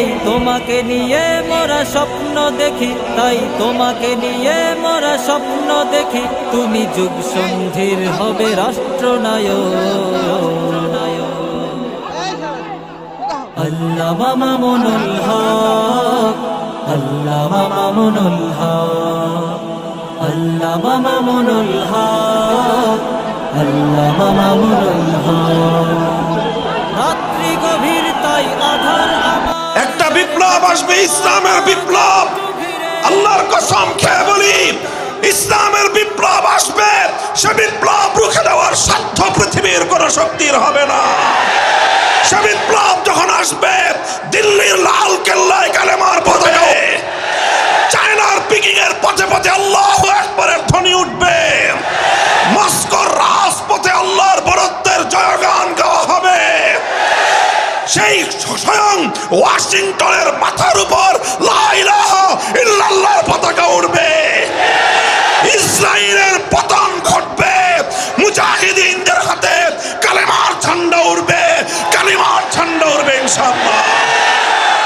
তাই তোমাকে নিয়ে মোরা স্বপ্ন দেখি, তাই তোমাকে নিয়ে মোরা স্বপ্ন দেখি। তুমি যুগ সন্ধির হবে রাষ্ট্রনায়ক। আল্লামা মামুনুল হক, আল্লামা মামুনুল হক, আল্লামা মামুনুল হক, আল্লামা মামুনুল হক। আসবে ইসলামের বিপ্লব। আল্লাহর কসম খেয়ে বলি, ইসলামের বিপ্লব আসবে, সে বিপ্লব রুখে দেওয়ার সাধ্য পৃথিবীর কোন শক্তির হবে না। সে বিপ্লব যখন আসবে, দিল্লির লাল কেল্লায় কালেমার পতাকায় সেই স্বয়ং ওয়াশিংটনের মাথার উপর পতাকা উঠবে ইসরায়েলের পতন ঘটবে।